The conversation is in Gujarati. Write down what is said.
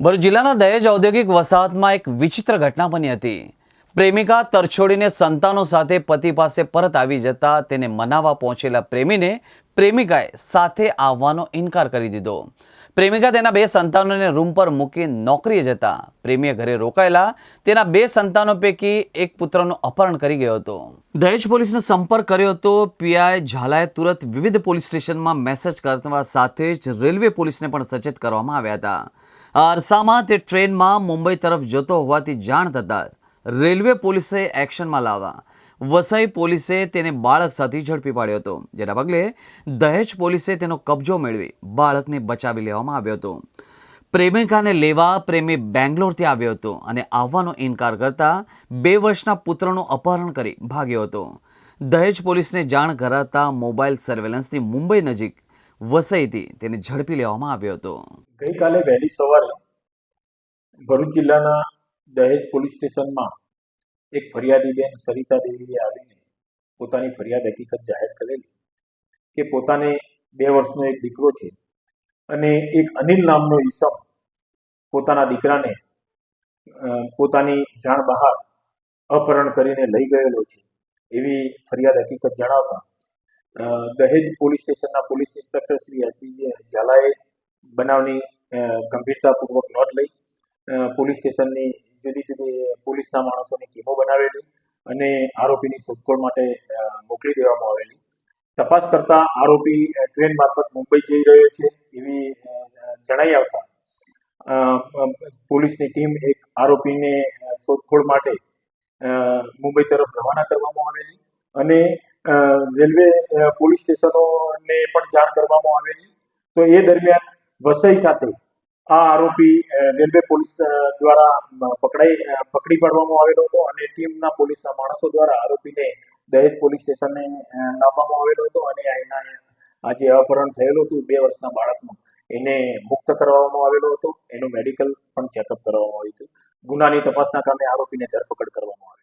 ભરૂચ જિલ્લાના દહેજ ઔદ્યોગિક વસાહતમાં એક વિચિત્ર ઘટના બની હતી. પ્રેમિકા તરછોડીને સંતાનો સાથે પતિ પાસે પરત આવી જતા તેને મનાવવા પહોંચેલા પ્રેમીને પ્રેમિકાએ સાથે આવવાનો ઇનકાર કરી દીધો. પ્રેમિકા તેના બે સંતાનોને રૂમ પર મૂકી નોકરીએ જતા. પ્રેમીએ ઘરે રોકાયેલા. તેના બે સંતાનો પૈકી એક પુત્રનું અપહરણ કરી ગયો હતો. દહેજ પોલીસનો સંપર્ક કર્યો હતો. પીઆઈ ઝાલાએ તુરંત વિવિધ પોલીસ સ્ટેશનમાં મેસેજ કરવા સાથે જ રેલવે પોલીસને પણ સચેત કરવામાં આવ્યા હતા. અરસામાં તે ટ્રેનમાં મુંબઈ તરફ જતો હોવાથી જાણ થતાં રેલવે પોલીસે એક્શનમાં લાવવા. વસઈ પોલીસે તેને બાળક સાથે ઝડપી પાડ્યો હતો. જેના પગલે દહેજ પોલીસે તેનો કબજો મેળવી બાળકને બચાવી લેવામાં આવ્યો હતો. પ્રેમિકાને લેવા પ્રેમી બેંગ્લોરથી આવ્યો હતો અને આવવાનો ઇનકાર કરતા બે વર્ષના પુત્રનું અપહરણ કરી ભાગ્યો હતો. દહેજ પોલીસને જાણ કરાતા મોબાઈલ સર્વેલન્સની મુંબઈ નજીક વસઈથી તેને ઝડપી લેવામાં આવ્યો હતો. ગઈકાલે વહેલી સવારે ભરૂચ જિલ્લાના દહેજ પોલીસ સ્ટેશનમાં એક ફરિયાદી બેન સરિતા દેવીએ આવીને પોતાની ફરિયાદ હકીકત જાહેર કરેલી કે પોતાને બે વર્ષનો એક દીકરો છે અને એક અનિલ નામનો ઈસમ પોતાના દીકરાને પોતાની જાણ બહાર અપહરણ કરીને લઈ ગયેલો છે. એવી ફરિયાદ હકીકત જણાવતા દહેજ પોલીસ સ્ટેશનના પોલીસ ઇન્સ્પેક્ટર શ્રી એસપી ઝાલાએ બનાવની ગંભીરતાપૂર્વક નોંધ લઈ પોલીસ સ્ટેશનની જુદી જુદી પોલીસના માણસોની ટીમો બનાવેલી અને આરોપીની શોધખોળ માટે મોકલી દેવામાં આવેલી. તપાસ કરતા આરોપી ટ્રેન મારફત મુંબઈ જઈ રહ્યો છે એવી જણાઈ આવતા પોલીસની ટીમ એક આરોપીને શોધખોળ માટે મુંબઈ તરફ રવાના કરવામાં આવેલી અને રેલવે પોલીસ સ્ટેશનોને પણ જાણ કરવામાં આવેલી. તો એ દરમિયાન વસઈ ખાતે આ આરોપી રેલવે પોલીસ દ્વારા પકડાઈ પકડી પાડવામાં આવેલો હતો અને ટીમના પોલીસના માણસો દ્વારા આરોપીને દહેજ પોલીસ સ્ટેશને લાવવામાં આવેલો હતો અને એના, આજે અપહરણ થયેલું હતું બે વર્ષના બાળકનું. એને મુક્ત કરવામાં આવેલો હતો. એનું મેડિકલ પણ ચેકઅપ કરવામાં આવ્યું હતું. ગુનાની તપાસના કારણે આરોપીને ધરપકડ કરવામાં આવી.